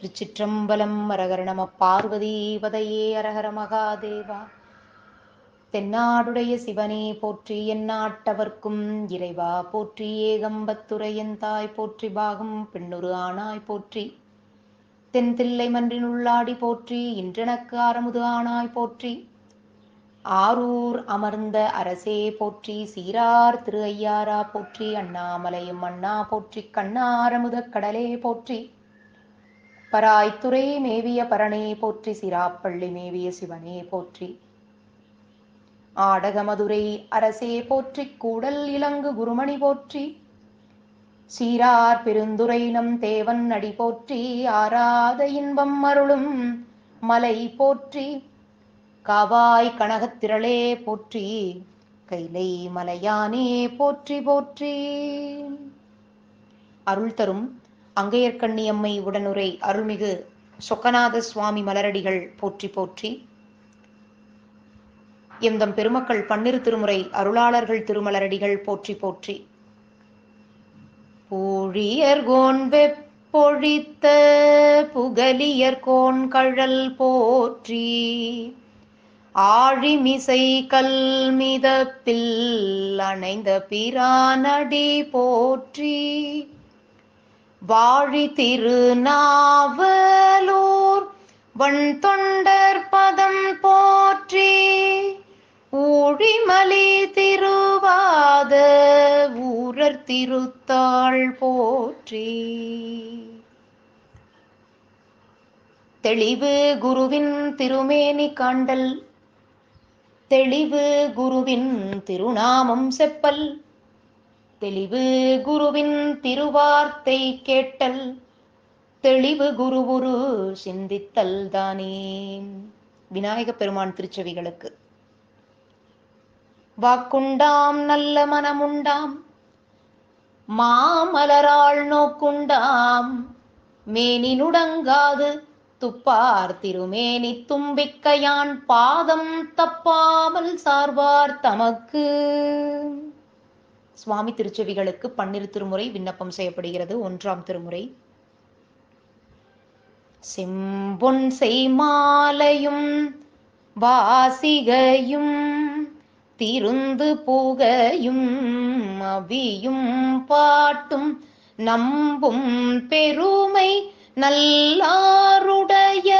திருச்சிற்றம்பலம் அரகர நம பார்வதி பதையே அரஹர மகாதேவா. தென்னாடுடைய சிவனே போற்றி எந்நாட்டவர்க்கும் இறைவா போற்றி ஏகம்பத்துரையன் தாய் போற்றி பாகம் பெண்ணுரு ஆனாய் போற்றி. தென் தில்லை மன்றினுள்ளாடி போற்றி இன்றனக்கு ஆரமுது ஆனாய் போற்றி. ஆரூர் அமர்ந்த அரசே போற்றி சீரார் திரு ஐயாரா போற்றி அண்ணாமலையும் அண்ணா போற்றி கண்ணாரமுத கடலே போற்றி. பராய்த்துறை மேவிய பரணே போற்றி சிராப்பள்ளி மேவிய சிவனே போற்றி. ஆடகமதுரை அரசே போற்றி கூடல் இலங்கு குருமணி போற்றி. சீரார் பெருந்துரை நம் தேவன் அடி போற்றி ஆராத இன்பம் அருளும் மலை போற்றி. காவாய் கனகத்திரளே போற்றி கைலை மலையானே போற்றி போற்றி. அருள் தரும் அங்கையர்கண்ணியம்மை உடனுரை அருள்மிகு சொக்கநாத சுவாமி மலரடிகள் போற்றி போற்றி. எந்தம் பெருமக்கள் பன்னிரு திருமுறை அருளாளர்கள் திருமலரடிகள் போற்றி போற்றி. பூழியர்கோன் வெப்பொழித்த புகலியர்கோன் கழல் போற்றி. ஆழிமிசை கல்மிதப்பில் அணைந்த பிரானடி போற்றி. வாழி திருநாவலூர் வன் தொண்டர் பதம் போற்றி ஊழிமலி திருவாத ஊரர் திருத்தாள் போற்றி. தெளிவு குருவின் திருமேனி காண்டல் தெளிவு குருவின் திருநாமம் செப்பல் தெளிவு குருவின் திருவார்த்தை கேட்டல் தெளிவு குருவுரு சிந்தித்தல் தானே. விநாயக பெருமான் திருச்செவிகளுக்கு. வாக்குண்டாம் நல்ல மனமுண்டாம் மாமலராள் நோக்குண்டாம் மேனி நுடங்காது துப்பார் திருமேனி தும்பிக்கையான் பாதம் தப்பாமல் சார்வார் தமக்கு. சுவாமி திருச்செவிகளுக்கு பன்னிரு திருமுறை விண்ணப்பம் செய்யப்படுகிறது. ஒன்றாம் திருமுறை. செம்பொன் செய்மாலையும் வாசிகையும் திருந்து புகையும் அவியும் பாட்டும் நம்பும் பெருமை நல்லாருடைய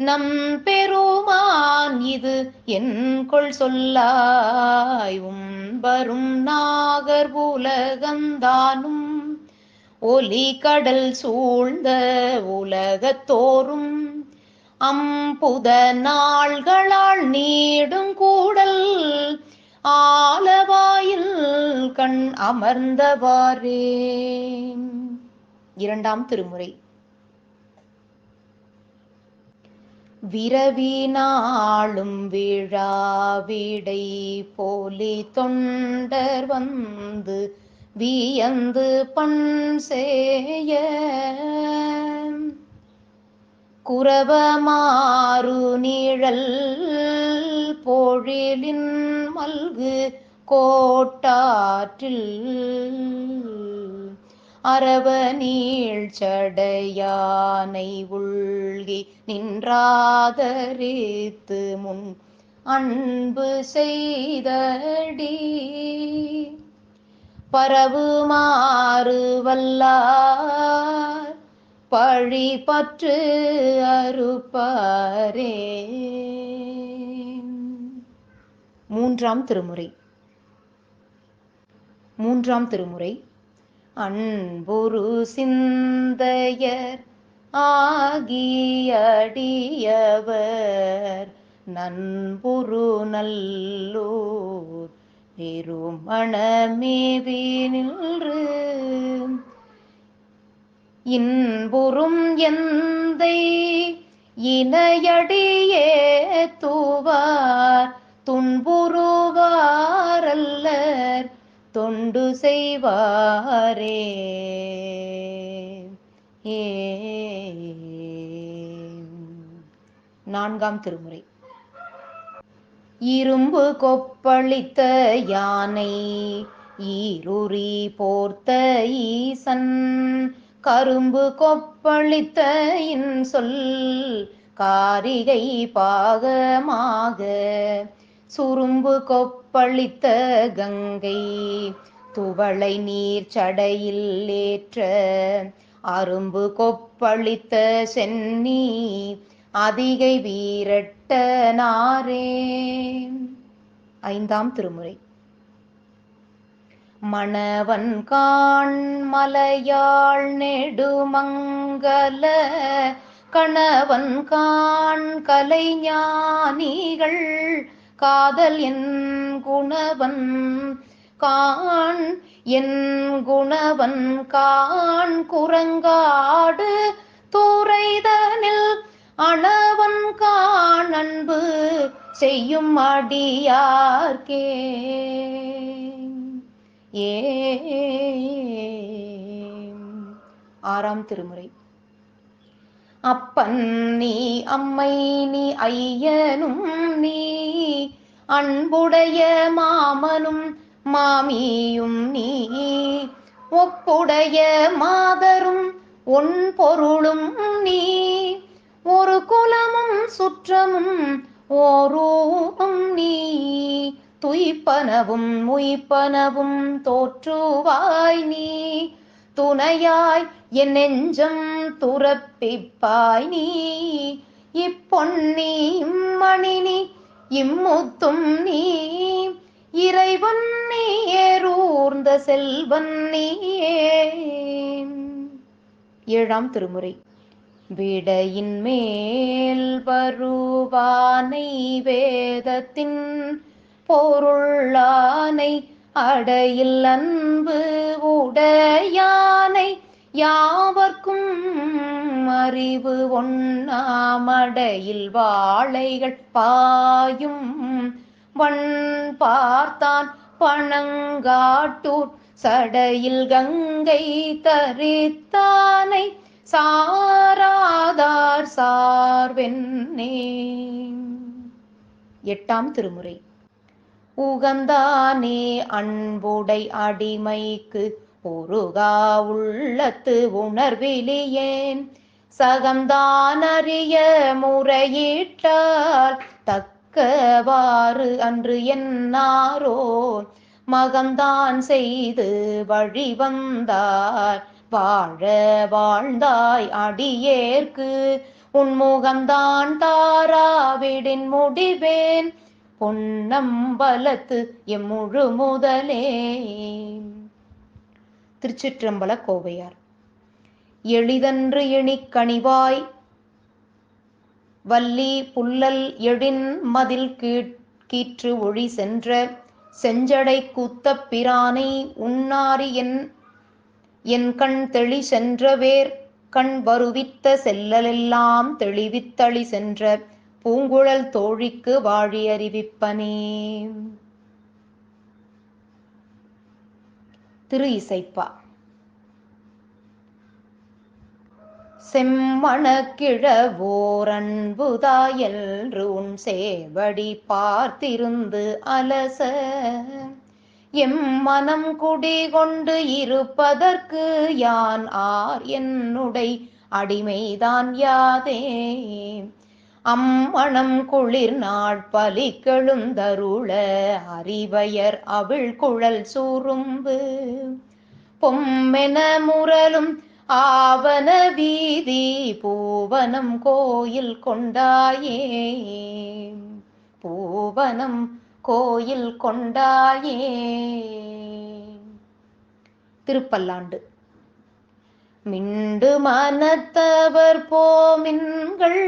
நம் பெருமான் இது என் கொள் சொல்லாயும் வரும் நாகர் உலகந்தானும் ஒலி கடல் சூழ்ந்த உலகத்தோறும் அம்புத நாள்களால் நீடும் கூடல். ஆலவாயில் கண் அமர்ந்தவாறே. இரண்டாம் திருமுறை. விரவினாளும் விழாவிடை போலி தொண்டர் வந்து வியந்து பண் சேய. குரவமாறு நிழல் பொழிலின் மல்கு கோட்டாற்றில் அரவ சடையானை உள்கி நின்றாதரித்து முன் அன்பு செய்தடி. பரவுமாறு வல்லார் பழி பற்று அறுப்பாரே. மூன்றாம் திருமுறை. மூன்றாம் திருமுறை. அன்புரு சிந்தையர் ஆகியடியவர். நண்புரு நல்லூர் பெருமணமேவி நின்று இன்புறும் எந்தை இணையடியே தூவார். துன்பு தொண்டு செய்வாரே. ஏ. நான்காம் திருமுறை. இரும்பு கொப்பளித்த யானை ஈருரி போர்த்த ஈசன் கரும்பு கொப்பளித்த இன்சொல் காரிகை பாகமாக சுரும்பு கொப்பளித்த கங்கை துவளை நீர் சடையில் ஏற்ற அரும்பு கொப்பளித்த சென்னி அதிகை வீரட்ட நாரே. ஐந்தாம் திருமுறை. மணவன் காண் மலையாள் நெடுமங்கல கணவன் காண் கலைஞானிகள் காதல் என் குணவன் காண் என் குணவன் காண் குரங்காடு தூரைதனில் அணவன் காண் அன்பு செய்யும் அடியார்க்கே. ஏ. ஆறாம் திருமுறை. அப்பன் நீ அம்மை நீ ஐயனும் நீ அன்புடைய மாமனும் மாமியும் நீ ஒப்புடைய மாதரும் ஒன் பொருளும் நீ. ஒரு குலமும் சுற்றமும் ஓரூபம் நீ. துய்ப்பனவும் முய்ப்பனவும் தோற்றுவாய் நீ. துணையாய் என் நெஞ்சம் துரப்பிப்பாய் நீ. இப்பொன்னி இம்மணி நீ இம்முத்தும் நீ. இறைவன் நீ செல்வன் நீயே. ஏழாம் திருமுறை. விடையின் மேல் வருவானை வேதத்தின் பொருளானை அடையில் அன்பு உடையானை யாவர்க்கும் அறிவு ஒண்ணாமடையில் வாழைகள் பாயும் பண் பார்த்தான் பணங்காட்டூர். சடையில் கங்கை தரித்தானை சாராதார் சார்வென்னே. எட்டாம் திருமுறை. உகந்தானே அன்புடை அடிமைக்கு உருகா உள்ளத்து உணர்விலியேன். சகம்தான் அறிய முறையிட்டால் கவாறு அன்று என்னாரோ? மகந்தான் செய்து வழி வந்தார். வாழ வாழ்ந்தாய் அடியேற்கு. உன்முகம்தான் தாராவிடின் முடிவேன். பொன்னம்பலத்து எம்முழு முதலே. திருச்சிற்றம்பல கோவையார். எளிதன்று எணிக்கணிவாய் வள்ளி புல்லல் எழின் மதில் கீட் கீற்று ஒளி சென்ற செஞ்சடை கூத்தப் பிரானை உண்ணாரி என் என் கண் தெளி சென்றவேர் கண் வருவித்த செல்லலெல்லாம் தெளிவித்தளி சென்ற பூங்குழல் தோழிக்கு வாழி அறிவிப்பனே. திரு இசைப்பா. செம்மணக்கிழவோரன்புதாயன்று உன் சேவடி பார்த்திருந்து அலச. எம் மனம் குடிகொண்டு இருப்பதற்கு யான் ஆர் என்னுடை அடிமைதான் யாதே. அம்மணம் குளிர் நாள் பலிக்கெழுந்தருள அறிவயர் அவிழ் குழல் சூரும்பு பொம்மென முரலும் ஆவன வீதி பூவனம் கோயில் கொண்டாயே. பூவனம் கோயில் கொண்டாயே. திருப்பல்லாண்டு. மிண்டு மனத்தவர் போமின்கள்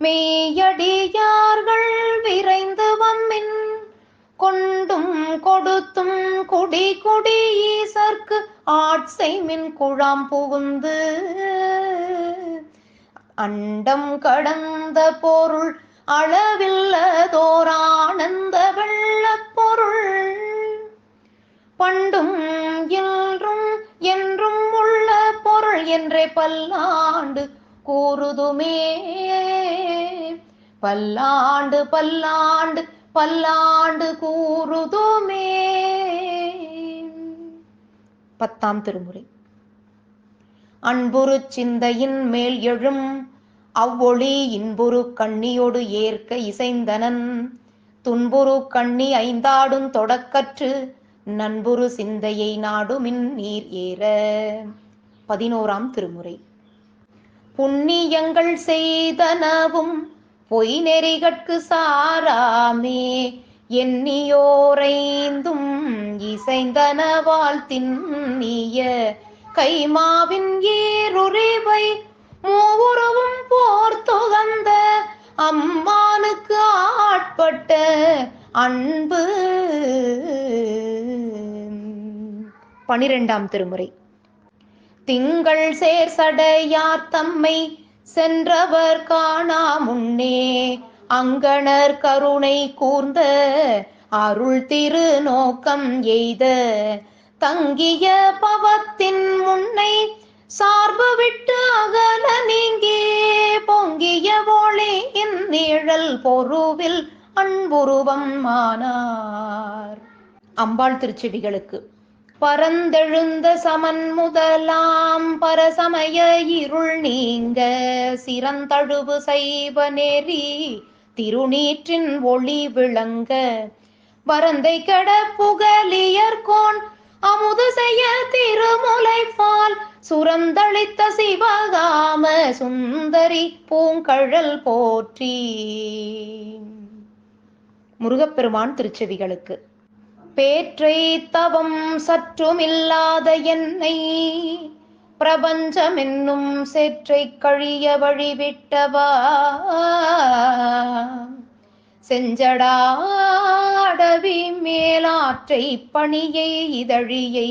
மெய்யடியார்கள் விரைந்து வம்மின் கொண்டும் கொடுத்தும் குடி குடி ஈசர்க்கு ஆட்சை மின் குழாம் புகுந்து அண்டம் கடந்த பொருள் அளவில்லதோர் ஆனந்த வெள்ள பொருள். பண்டும் என்றும் என்றும் உள்ள பொருள் என்றே பல்லாண்டு கூறுதுமே. பல்லாண்டு பல்லாண்டு பல்லாண்டு கூறுதுமே. பத்தாம் திருமுறை. அன்புரு சிந்தையின் மேல் எழும் அவ்வொளி இன்புரு கண்ணியோடு ஏற்க இசைந்தனன். துன்புரு கண்ணி ஐந்தாடும் தொடக்கற்று நண்புரு சிந்தையை நாடுமின் நீர் ஏற. பதினோராம் திருமுறை. புண்ணியங்கள் செய்தனவும் பொய் நெறிகட்கு சாராமே. எண்ணியோரைந்தும் இசைந்தன வாழ்த்தின்னிய கைமாவின் ஏருரிவை மூவுருவும் போர்த்துகந்த அம்மானுக்கு ஆட்பட்ட அன்பு. பனிரெண்டாம் திருமுறை. திங்கள் சேர் சடையார் தம்மை சென்றவர் காணா முன்னே அங்கணர் கருணை கூர்ந்த அருள் திரு நோக்கம் எய்த தங்கிய பவத்தின் முன்னை சார்பு விட்டு அகல நீங்கே பொங்கிய ஒளியின் நிழல் பொருவில் அன்புருவம் மானார் அம்பாள் திருச்செடிகளுக்கு பரந்தெழுந்த சமன் முதலாம் பரசமய இருள் நீங்க சிறந்தழுவு சைவ நெறி திருநீற்றின் ஒளி விளங்க. வரந்தை கட புகலியர்கோன் அமுது செய்ய திருமுலைப்பால். சுரந்தளித்த சிவகாம சுந்தரி பூங்கழல் போற்றி. முருகப்பெருமான் திருச்செவிகளுக்கு. பேற்றை தவம் சற்றுமில்லாத என்னை பிரபஞ்சமென்னும் சேற்றை கழிய வழிவிட்டவா? செஞ்சடாடவி மேலாற்றை பணியை இதழியை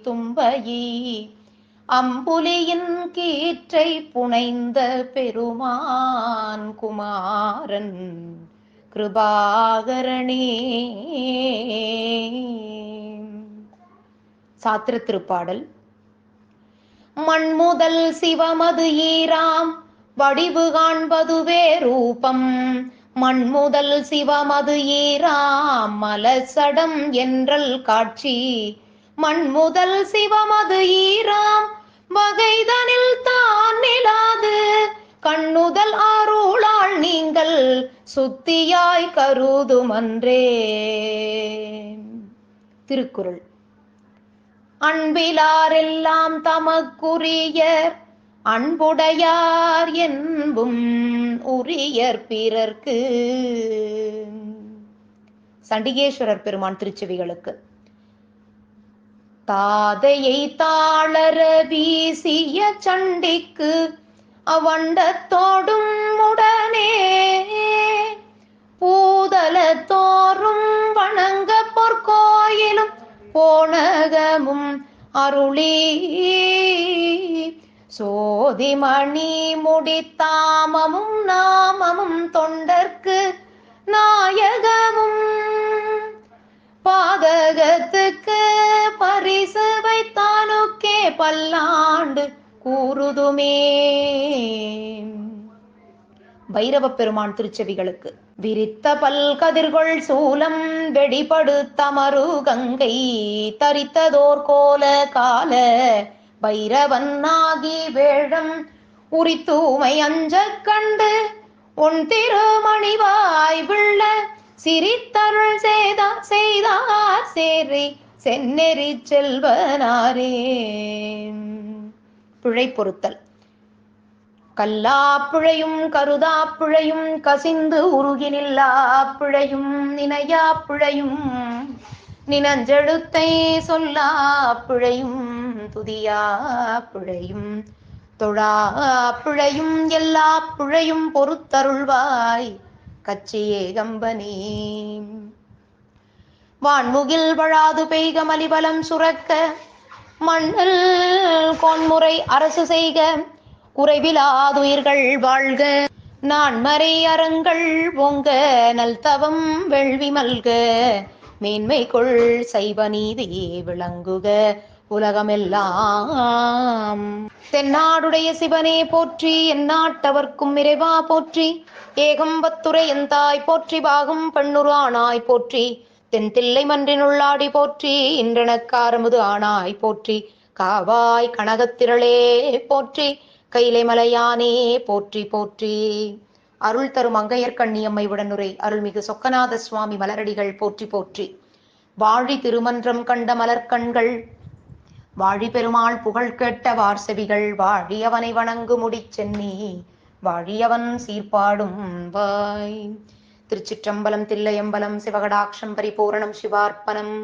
தும்பையை. அம்புலியின் கீற்றை புனைந்த பெருமான் குமாரன் கிருபாகரணே சாத்திர திருப்பாடல் மண்முதல் சிவமது ஈராம். வடிவு காண்பதுவே ரூபம் மண்முதல் சிவமது ஈராம். மலசடம் என்றல் காட்சி. மண்முதல் சிவமது ஈராம். வகைதனில் தான் நிலாது. கண்ணுதல் அருளால் நீங்கள் சுத்தியாய் கருதுமன்றே. திருக்குறள். அன்பிலாரெல்லாம் தமக்குரியர் அன்புடையார் என்பும் உரியர் பிறர்க்கு. சண்டிகேஸ்வரர் பெருமான் திருச்செவிகளுக்கு. தாதையை தாளர வீசிய சண்டிக்கு அவண்டத்தோடும் அருளி. சோதிமணி முடித்தாமமும் நாமமும் தொண்டர்க்கு நாயகமும். பாதகத்துக்கு பரிசு வைத்தானுக்கே பல்லாண்டு கூறுதுமே. பைரவ பெருமான் திருச்செவிகளுக்கு. விரித்த பல்கதிர்கொள் சூலம் வெடிபடுத்தமரு கங்கை தரித்ததோர் கோல கால பைரவன் ஆகி வேழம் உரித்தூமை அஞ்ச கண்டு உன் திருமணிவாய் விள்ள சிரித்தருள் செய்தா செய்தார் சேரி சென்னெறி செல்வனாரே. பிழை பொருத்தல். கல்லாப்புழையும் கருதாப்புழையும் கசிந்து உருகி நில்லாப்பிழையும் நினையாப்பிழையும் நினஞ்செழுத்தை சொல்லாப்புழையும் துதியாப்புழையும் தொழாப்புழையும் எல்லா பிழையும் பொறுத்தருள்வாய் கச்சியே கம்பனே வான்முகில் வழாது பெய்க மலிபலம் சுரக்க மண்ணில் கோன்முறை அரசு செய்க குறைவிலாதுயிர்கள் வாழ்க. நான் மறை அறங்கள் ஓங்க நல்தவம் வெள்வி மல்க. மேன்மை கொள் சைவ நீதி விளங்குக. உலகமெல்லாம் தென்னாடுடைய சிவனே போற்றி எந்நாட்டவர்க்கும் இறைவா போற்றி. ஏகம்பத்துரை எந்தாய் போற்றி பாகம் பெண்ணுரு ஆனாய் போற்றி. தென் தில்லை மன்றினுள்ளாடி போற்றி இன்றனக்காரமுது ஆனாய் போற்றி. காவாய் கனகத்திரளே போற்றி. கைலை மலையானே போற்றி போற்றி. அருள் தரும் மங்கையர் கண்ணியம்மை உடனுரை. அருள்மிகு சொக்கநாத சுவாமி மலரடிகள் போற்றி போற்றி. வாழி திருமன்றம் கண்ட மலர்கண்கள் வாழி பெருமாள் புகழ் கேட்ட வார்செவிகள் வாழியவனை வணங்கு முடிச்சென்னி வாழியவன் சீர்பாடும் வாய். திருச்சிற்றம்பலம் தில்லையம்பலம் சிவகடாட்சம் பரிபூரணம் சிவார்ப்பணம்.